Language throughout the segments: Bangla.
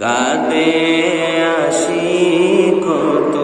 কাদে আসি কত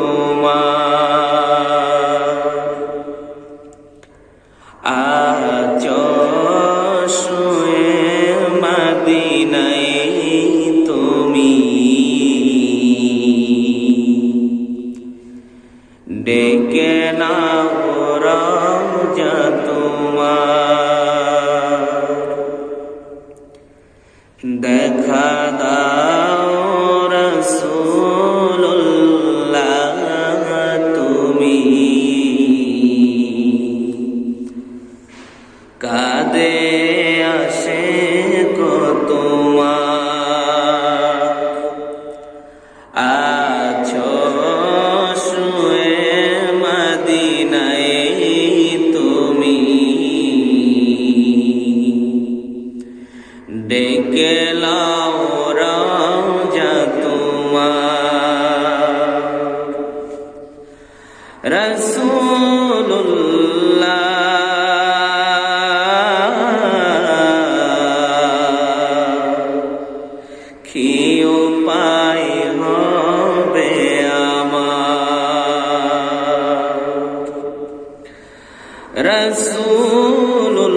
রসুল্লাহ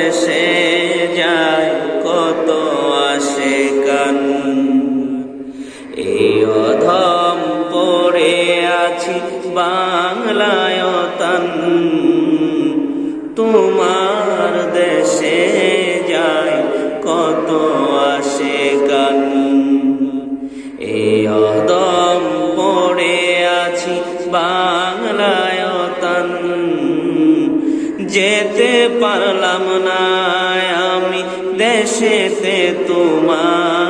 দেশে যায় কত আসে কান। এই অধম পড়ে আছি বাংলায় তান। তোমার দেশে যায় কত আসে গান এই অদম পড়ে আছি বাংলায় যেতে পারলাম না আমি দেশেতে তোমার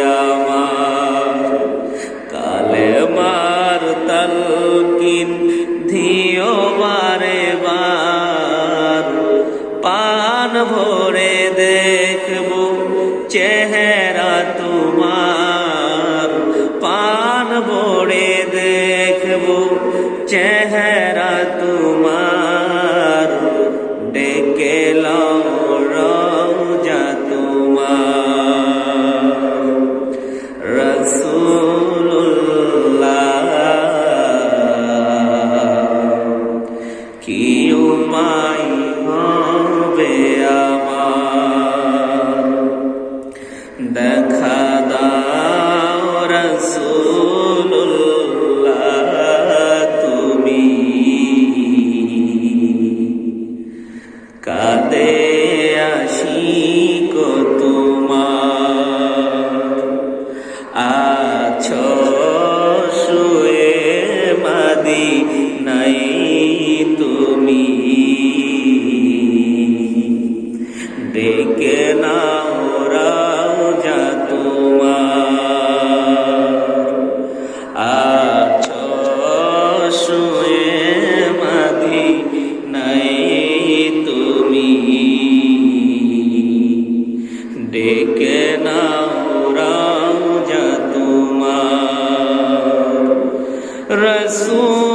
পান ভরে দেখব চেহারা তোমার পদে আশিক তোমার। আছো শুয়ে মাদি না রাম যা তোমার। রসুল